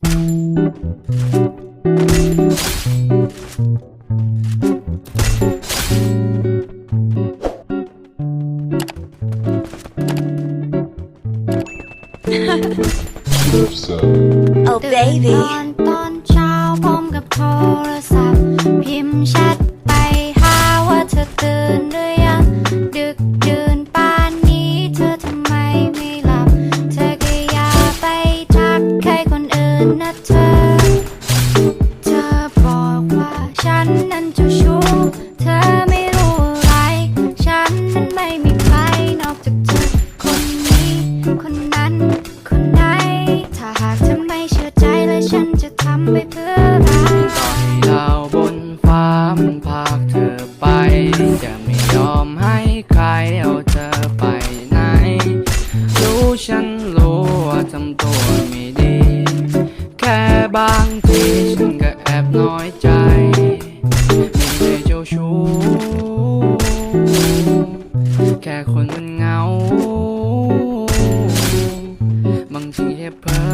Oh baby ตอนตอนเช้าพร้อมกับโทรศัพท์พิมพ์ นนั้นเจ้าชู้เธอไม่รู้อะไร ฉันนั้นไม่มีใครนอกจากเธอ คนนี้ คนนั้น คนไหน ถ้าหากเธอไม่เชื่อใจแล้วฉันจะทำไปเพื่ออะไรต่อให้ดาวบนฟ้ามันพาเธอไป จะไม่ยอมให้ใครเอาเธอไปไหน รู้ฉัน ไม่ได้เจ้าชู้แค่คนมันเหงา บางทีแค่เพ้อ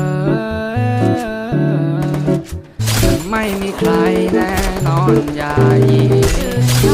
ไม่มีใครแน่นอนอย่ายีนอน